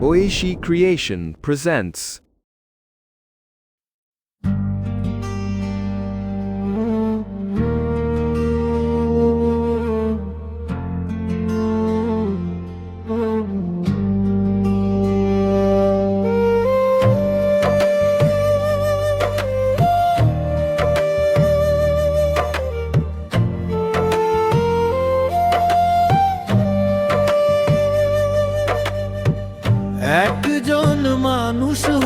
Oishi Creation presents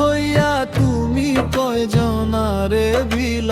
হইয়া তুমি কয় জনারে বিল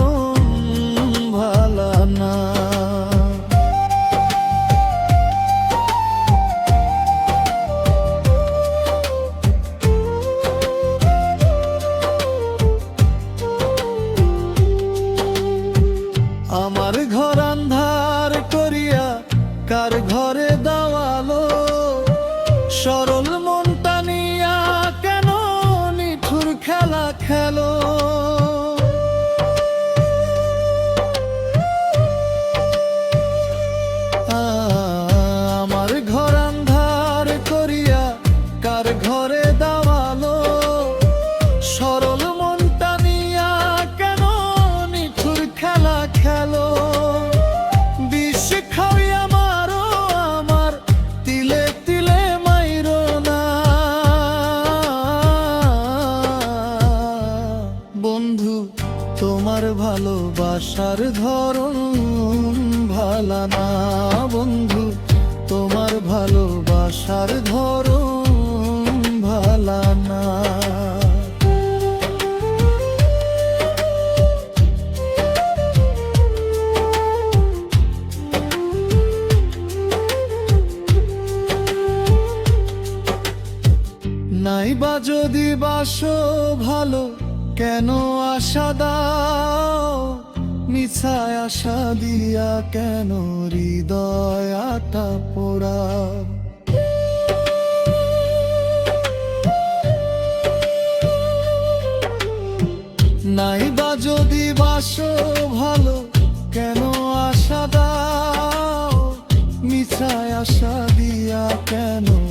বা যদি বাসো ভালো, কেন আশা দাও? মিছায় আশা দিয়া কেন হৃদয় আতা পোড়া? নাই বা যদি বাসো ভালো, কেন আশা দাও? মিছায় আশা দিয়া কেন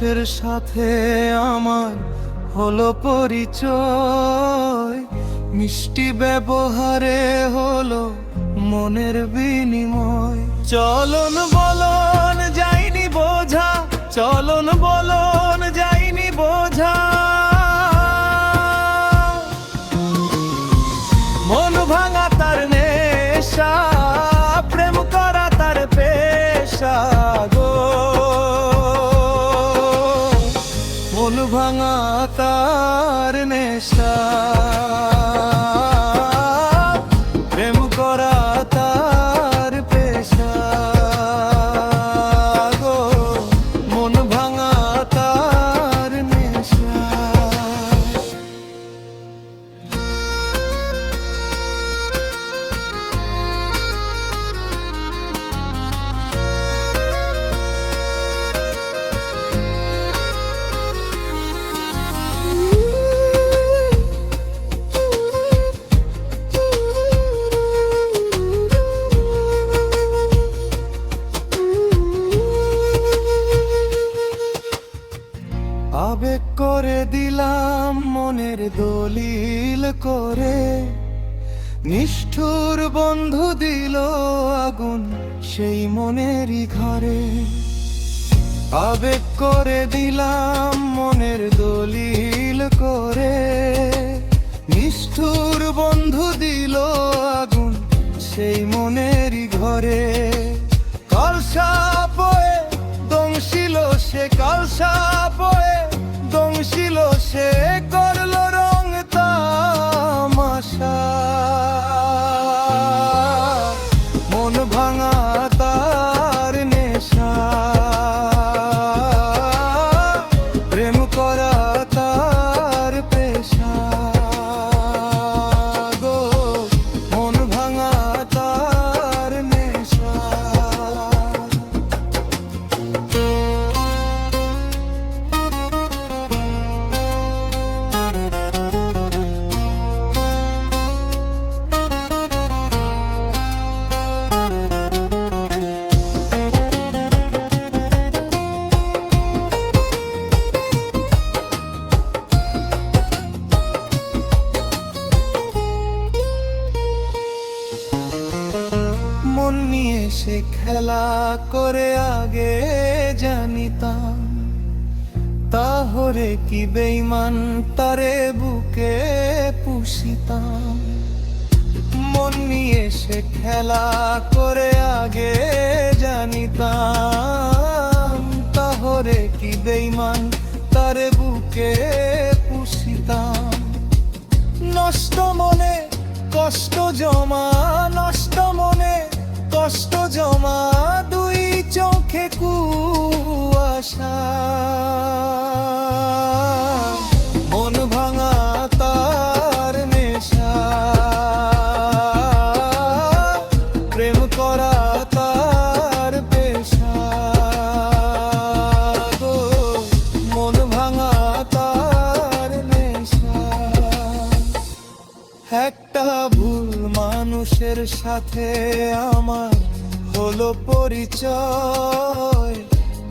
মানুষের সাথে আমার হলো পরিচয়। মিষ্টি ব্যবহারে হলো মনের বিনিময়। চলন বলন যাইনি বোঝা, চলন বলন যাইনি বোঝা। বন্ধু দিল আগুন সেই মনেরই ঘরে। আবেগ করে দিলাম মনের দলিল করে। নিষ্ঠুর বন্ধু দিল আগুন সেই মনেরই ঘরে। কলসা পয়ে দংশিল সে কলসা পয়ে দংশিল সে সে খেলা করে আগে জানিতাম। তাহরে কি বেইমান তারে বুকে পুষিতাম। মন নিয়ে সে খেলা করে আগে জানিতাম। তাহরে কি বেইমান তারে বুকে পুষিতাম। নষ্ট মনে কষ্ট জমা সাথে আমার হলো পরিচয়।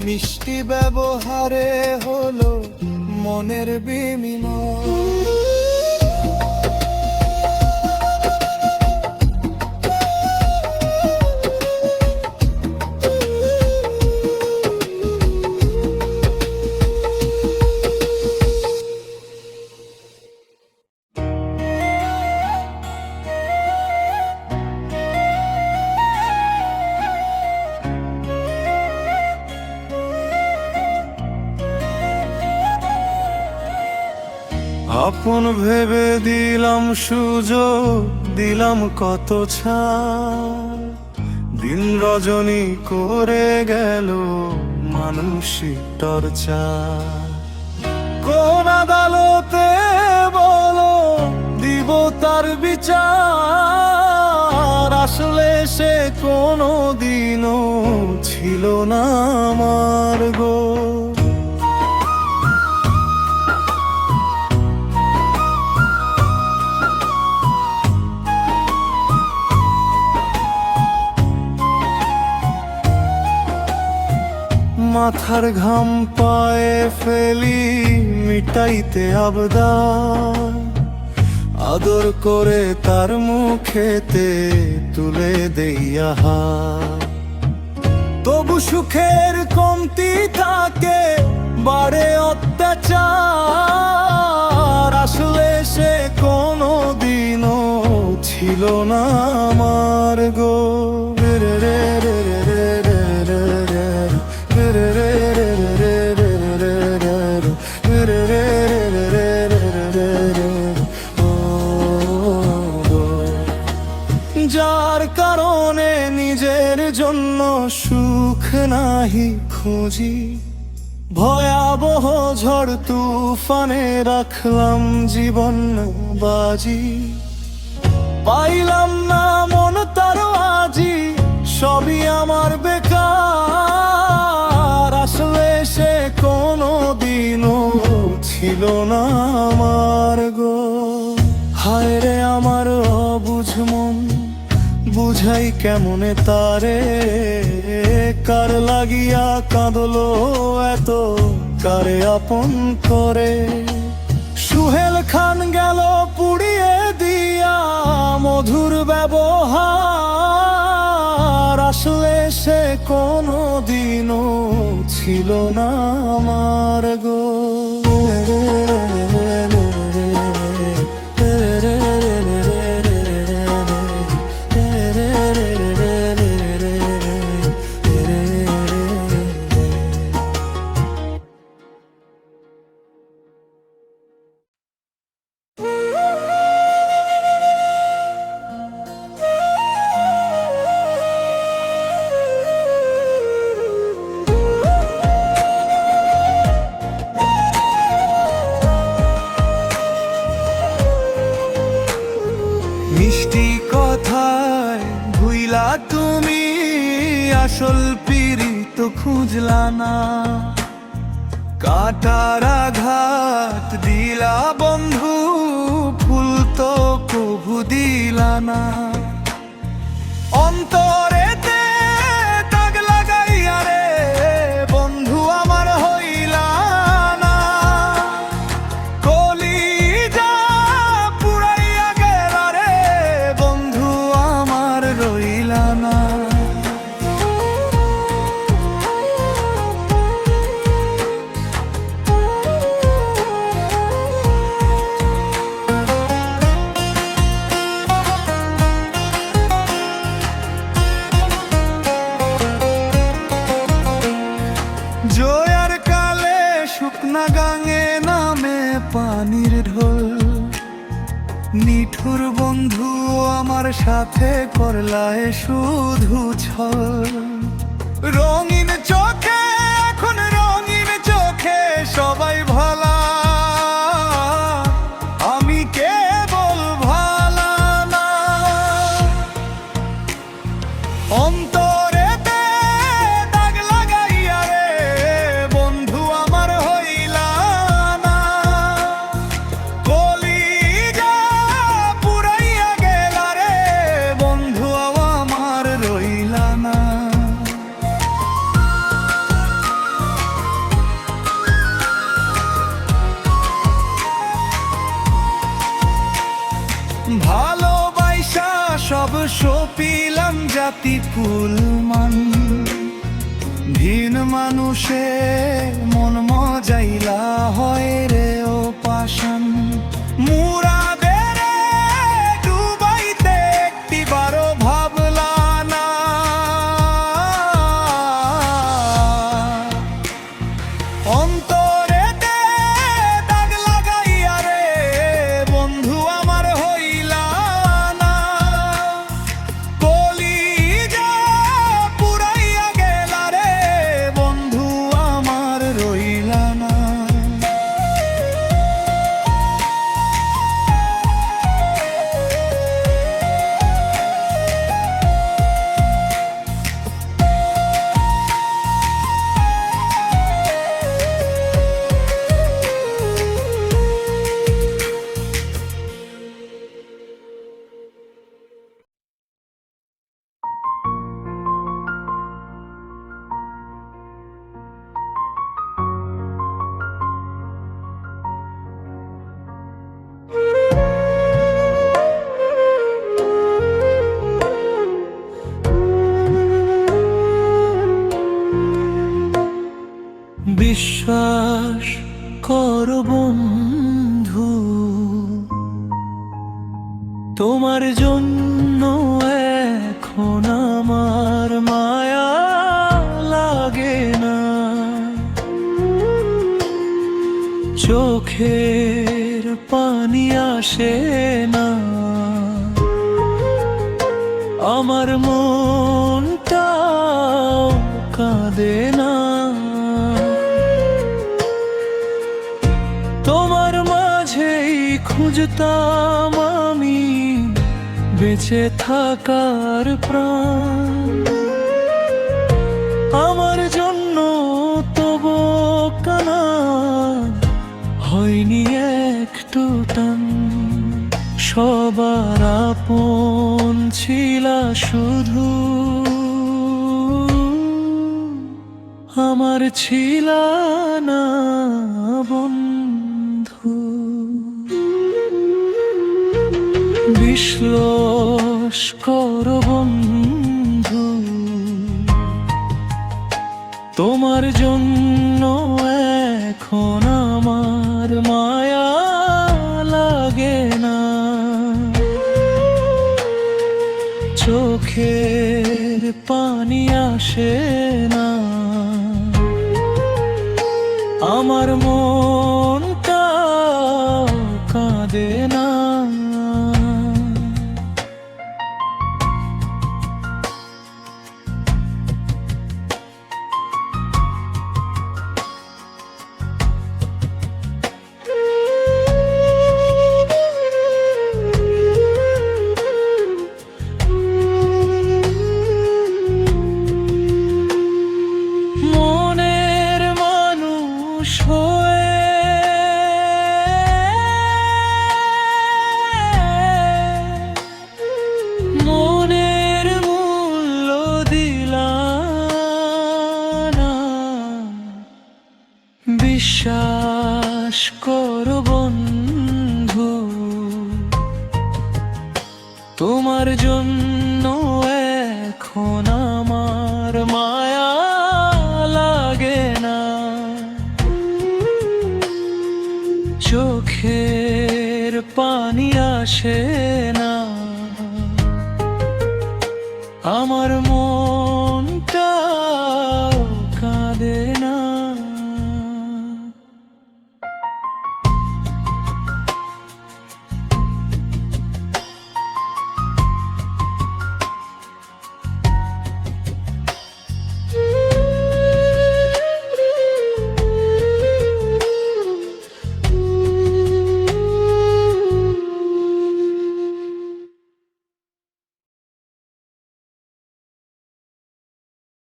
মিষ্টি ব্যবহারে হলো মনের বিনিময়। আপন ভেবে দিলাম সুযোগ, দিলাম কত ছাড়। দিন রজনী করে গেল মানসিক টর্চা কোন আদালতে বলো, দিব তার বিচার। আসলে সে কোনো দিনও ছিল না আমার গো। মাথার ঘাম পায়ে ফেলি, মিটাইতে আবদার আদর করে তার মুখেতে তুলে দেইয়া তবু সুখের কমতি থাকে বাড়ে অত্যাচার। আসলে সে কোনো দিনও ছিল না আমার গো। নাহি খুঁজি, ভয়াবহ ঝড় তুফানে রাখলাম জীবন বাজি। পাইলাম না মন তার আজি, সবই আমার বেকার। আসলে সে কোনো দিনও ছিল না আমার গো। হায় রে আমার অবুঝ মন, বুঝাই কেমনে তারে? কার লাগিয়া কাঁদলো এত? কারে আপন করে? সুহেল খান গেল পুড়িয়ে দিয়া মধুর ব্যবহার। আসলে সে কোনো দিনও ছিল না আমার গো। আসল পিরিত খুঁজলা না। কাটার আঘাত দিলা বন্ধু ফুল তো কভু দিলানা অন্তরে সব সপিলাম জাতি ফুল মান। ভিন মানুষে মন মজাইলা হয় রে ও পাশান মুরাদের আসে না। আমার মনটা কাঁদে না। তোমার মাঝেই খুঁজতাম আমি বেঁচে থাকার প্রাণ। আমার সবার আপন ছিলা শুধু। আমার ছিলা না বন্ধু। বিশ্লোষ কর বন্ধু। তোমার জন্য চোখের পানি আসে না। আমার মনটা আমার মন